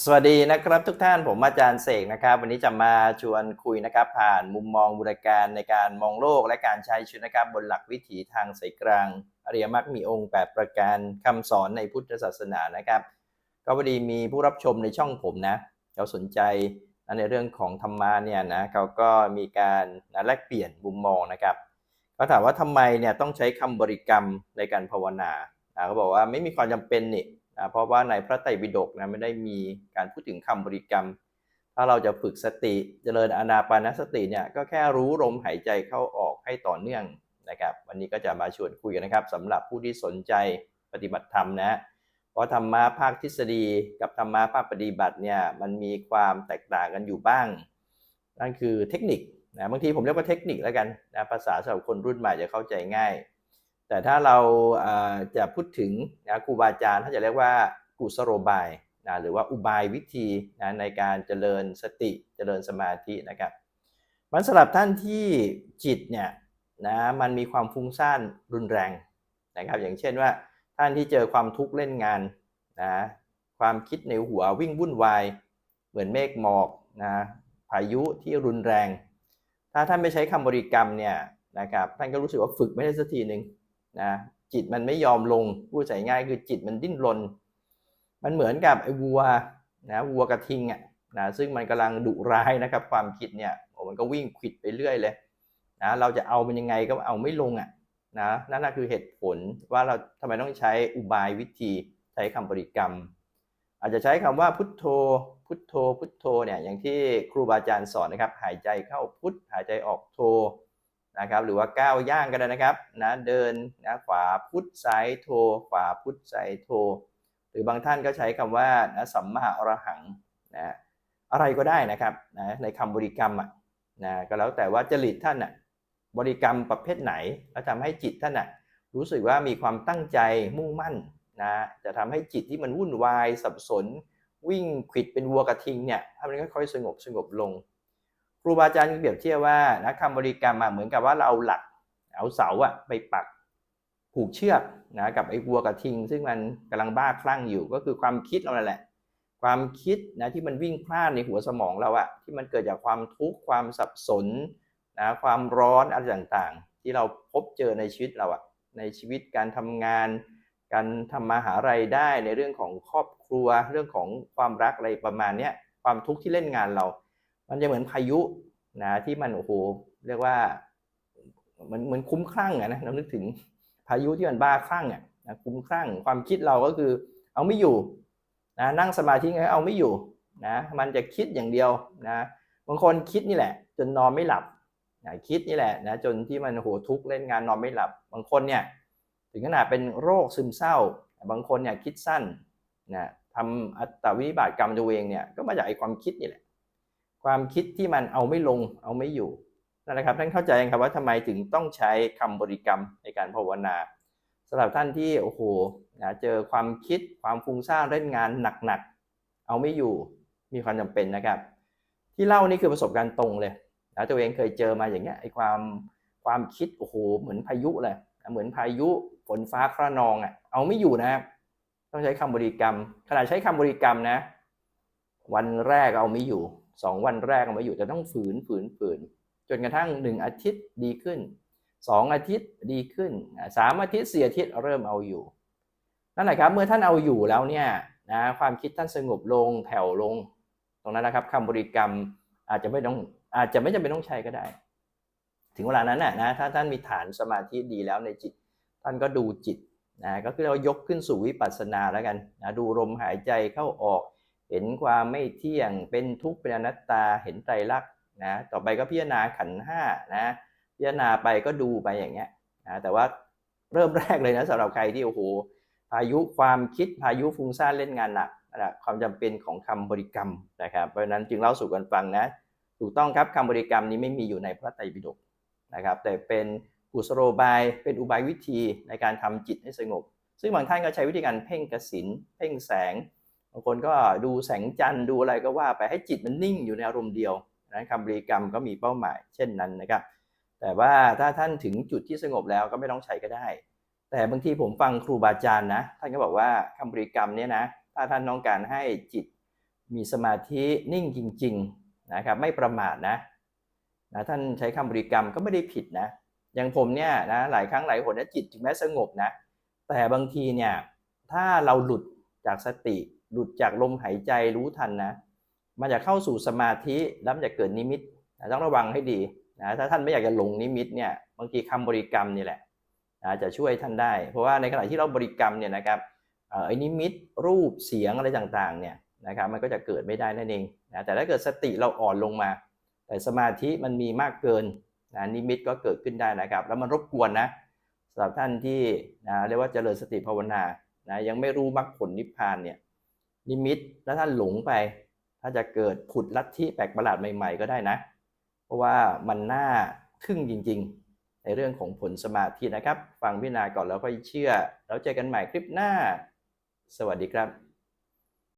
สวัสดีนะครับทุกท่านผมอาจารย์เสกนะครับ วันนี้จะมาชวนคุยนะครับ ผ่านมุมมองบูรการในการมองโลกและการใช้ชีวิตนะครับ บนหลักวิถีทางสายกลางอริยมรรคมีองค์8ประการคำสอนในพุทธศาสนานะครับ ก็พอดีมีผู้รับชมในช่องผมนะเขาสนใจในเรื่องของธรรมะเนี่ยนะเขาก็มีการนะแลกเปลี่ยนมุมมองนะครับเขาถามว่าทำไมเนี่ยต้องใช้คำบริกรรมในการภาวนาเขาบอกว่าไม่มีความจำเป็นนี่ นะเพราะว่าในพระไตรปิฎกนะไม่ได้มีการพูดถึงคำบริกรรม ถ้าเราจะฝึกสติเจริญอานาปานสติเนี่ยก็แค่รู้ลมหายใจเข้าออกให้ต่อเนื่องนะครับวันนี้ก็จะมาชวนคุยกันนะครับสำหรับผู้ที่สนใจปฏิบัติธรรมนะเพราะธรรมะภาคทฤษฎีกับธรรมะภาคปฏิบัติเนี่ยมันมีความแตกต่างกันอยู่บ้าง นั่นคือเทคนิคนะบางทีผมเรียกว่าเทคนิคแล้วกันนะภาษาสำหรับคนรุ่นใหม่จะเข้าใจง่าย แต่ถ้าเราจะพูดถึงนะครูบาอาจารย์ถ้าจะเรียกว่ากุศโลบายนะหรือว่าอุบายวิธีนะในการเจริญสติเจริญสมาธินะครับมันสำหรับท่านที่จิตเนี่ยนะมันมีความฟุ้งซ่านรุนแรงนะครับ อย่างเช่นว่าท่านที่เจอความทุกข์เล่นงานนะความคิดในหัววิ่งวุ่นวายเหมือนเมฆหมอกนะพายุที่รุนแรง ถ้าท่านไม่ใช้คำบริกรรมเนี่ยนะครับท่านก็รู้สึกว่าฝึกไม่ได้สักทีหนึ่ง นะจิตมันไม่ยอมลงพูดใส่ง่ายคือจิตมันดิ้นรน มันเหมือนกับไอ้วัวนะวัวกระทิงอะนะซึ่งมันกำลังดุร้ายนะครับ ความคิดเนี่ยมันก็วิ่งขิดไปเรื่อยเลยนะเราจะเอามันยังไงก็เอาไม่ลงอะนะนั่นคือเหตุผลว่าเราทำไมต้องใช้อุบายวิธีใช้คำบริกรรม อาจจะใช้คำว่าพุทโธ พุทโธ พุทโธเนี่ยอย่างที่ครูบาอาจารย์สอนนะครับ หายใจเข้าพุทหายใจออกโธ นะครับหรือว่าก้าวย่างก็ได้นะครับนะเดินนะขวาพุทซ้ายโธขวาพุทซ้ายโธหรือบางท่านก็ใช้คำว่านะสัมมาอรหังนะอะไรก็ได้นะครับนะในคำบริกรรมอะนะก็แล้วแต่ว่าจริตท่านอะบริกรรมประเภทไหน แล้วทำให้จิตท่านอะรู้สึกว่ามีความตั้งใจมุ่งมั่นนะจะทำให้จิตที่มันวุ่นวายสับสน วิ่งขวิดเป็นวัวกระทิงเนี่ยทำให้ค่อยๆสงบสงบลง ครูบาอาจารย์เปรียบเทียบว่านะคำบริกรรมอะเหมือนกับว่าเราเอาหลักเอาเสาอะไปปักผูกเชือกนะกับไอ้วัวกระทิง ซึ่งมันกำลังบ้าคลั่งอยู่ก็คือความคิดเราแหละ ความคิดนะที่มันวิ่งพลานในหัวสมองเราอะที่มันเกิดจากความทุกข์ความสับสนนะความร้อนอะไรต่างๆ ที่เราพบเจอในชีวิตเราอะในชีวิตการทำงาน การทำมาหารายได้ในเรื่องของครอบครัว เรื่องของความรักอะไรประมาณนี้ความทุกข์ที่เล่นงานเรา มันจะเหมือนพายุนะที่มันโอ้โหเรียกว่าเหมือนเหมือนคุ้มคลั่งอะนะเรานึกถึงพายุที่มันบ้าคลั่งอะนะคุ้มคลั่งความคิดเราก็คือเอาไม่อยู่นะนั่งสมาธิไงเอาไม่อยู่นะมันจะคิดอย่างเดียวนะบางคนคิดนี่แหละ จนนอนไม่หลับนะคิดนี่แหละนะจนที่มันโหทุกข์เล่นงานนอนไม่หลับ บางคนเนี่ยถึงขนาดเป็นโรคซึมเศร้า บางคนเนี่ยคิดสั้นนะทำอัตวิบากกรรมตัวเองเนี่ยก็มาจากไอ้ความคิดนี่แหละ ความคิดที่มันเอาไม่ลงเอาไม่อยู่นั่นแหละครับท่านเข้าใจครับว่าทำไมถึงต้องใช้คำบริกรรมในการภาวนาสำหรับท่านที่โอ้โหนะเจอความคิดความฟุ้งซ่านเล่นงานหนักๆ เอาไม่อยู่มีความจำเป็นนะครับ ที่เล่านี่คือประสบการณ์ตรงเลยนะตัวเองเคยเจอมาอย่างเงี้ยไอ้ความความคิดโอ้โหเหมือนพายุเลยเหมือนพายุฝนฟ้าคระนองอะเอาไม่อยู่นะครับต้องใช้คำบริกรรมขณะใช้คำบริกรรมนะ วันแรกเอาไม่อยู่ สองวันแรกเอาไม่อยู่จะต้องฝืนฝืนฝืน จนกระทั่งหนึ่งอาทิตย์ดีขึ้นสองอาทิตย์ดีขึ้นสามอาทิตย์สี่อาทิตย์เริ่มเอาอยู่นั่นแหละครับเมื่อท่านเอาอยู่แล้วเนี่ยนะความคิดท่านสงบลงแผ่วลง ตรงนั้นนะครับคำบริกรรมอาจจะไม่ต้องอาจจะไม่จำเป็นต้องใช้ก็ได้ ถึงเวลานั้นน่ะนะถ้าท่านมีฐานสมาธิดีแล้วในจิต ท่านก็ดูจิตนะก็คือเรายกขึ้นสู่วิปัสสนาแล้วกันนะดูลมหายใจเข้าออก เห็นความไม่เที่ยงเป็นทุกข์เป็นอนัตตาเห็นไตรลักษณ์นะต่อไปก็พิจารณาขันห้านะพิจารณาไปก็ดูไปอย่างเงี้ยนะแต่ว่าเริ่มแรกเลยนะสำหรับใครที่โอ้โหพายุความคิดพายุฟุ้งซ่านเล่นงานหนักนะความจำเป็นของคำบริกรรมนะครับ เพราะฉะนั้นจึงเล่าสู่กันฟังนะถูกต้องครับคำบริกรรมนี้ไม่มีอยู่ในพระไตรปิฎกนะครับ แต่เป็นกุศโลบายเป็นอุบายวิธีในการทำจิตให้สงบ ซึ่งบางท่านก็ใช้วิธีการเพ่งกสินเพ่งแสง บางคนก็ดูแสงจันทร์ดูอะไรก็ว่าไปให้จิตมันนิ่งอยู่ในอารมณ์เดียวนะคำบริกรรมก็มีเป้าหมาย เช่นนั้นนะครับ แต่ว่าถ้าท่านถึงจุดที่สงบแล้วก็ไม่ต้องใช้ก็ได้ แต่บางทีผมฟังครูบาอาจารย์นะท่านก็บอกว่าคำบริกรรมเนี่ยนะถ้าท่านต้องการให้จิตมีสมาธินิ่งจริง ๆนะครับ ไม่ประมาทนะนะท่านใช้คำบริกรรมก็ไม่ได้ผิดนะ อย่างผมเนี่ยนะหลายครั้งหลายหนนี่ยจิตถึงแม้สงบนะ แต่บางทีเนี่ยถ้าเราหลุดจากสติ หลุดจากลมหายใจรู้ทันนะมันจะเข้าสู่สมาธิแล้วมันจะเกิดนิมิตนะต้องระวังให้ดีนะถ้าท่านไม่อยากจะหลงนิมิตเนี่ยบางทีคำบริกรรมนี่แหละนะจะช่วยท่านได้ เพราะว่าในขณะที่เราบริกรรมเนี่ยนะครับอ่อไอ้นิมิตรูปเสียงอะไรต่างๆเนี่ยนะครับมันก็จะเกิดไม่ได้นั่นเองนะแต่ถ้าเกิดสติเราอ่อนลงมา แต่สมาธิมันมีมากเกินนะนิมิตก็เกิดขึ้นได้นะครับ แล้วมันรบกวนนะสำหรับท่านที่นะเรียกว่าเจริญสติภาวนานะยังไม่รู้มรรคผลนิพพานเนี่ย นิมิตแล้วท่านหลงไป ถ้าจะเกิดผุดลัทธิแปลกประหลาดใหม่ ๆ ก็ได้นะ เพราะว่ามันน่าทึ่งจริง ๆ ในเรื่องของผลสมาธินะครับ ฟังพิจารณาก่อนแล้วค่อยเชื่อ แล้วเจอกันใหม่คลิปหน้า สวัสดีครับ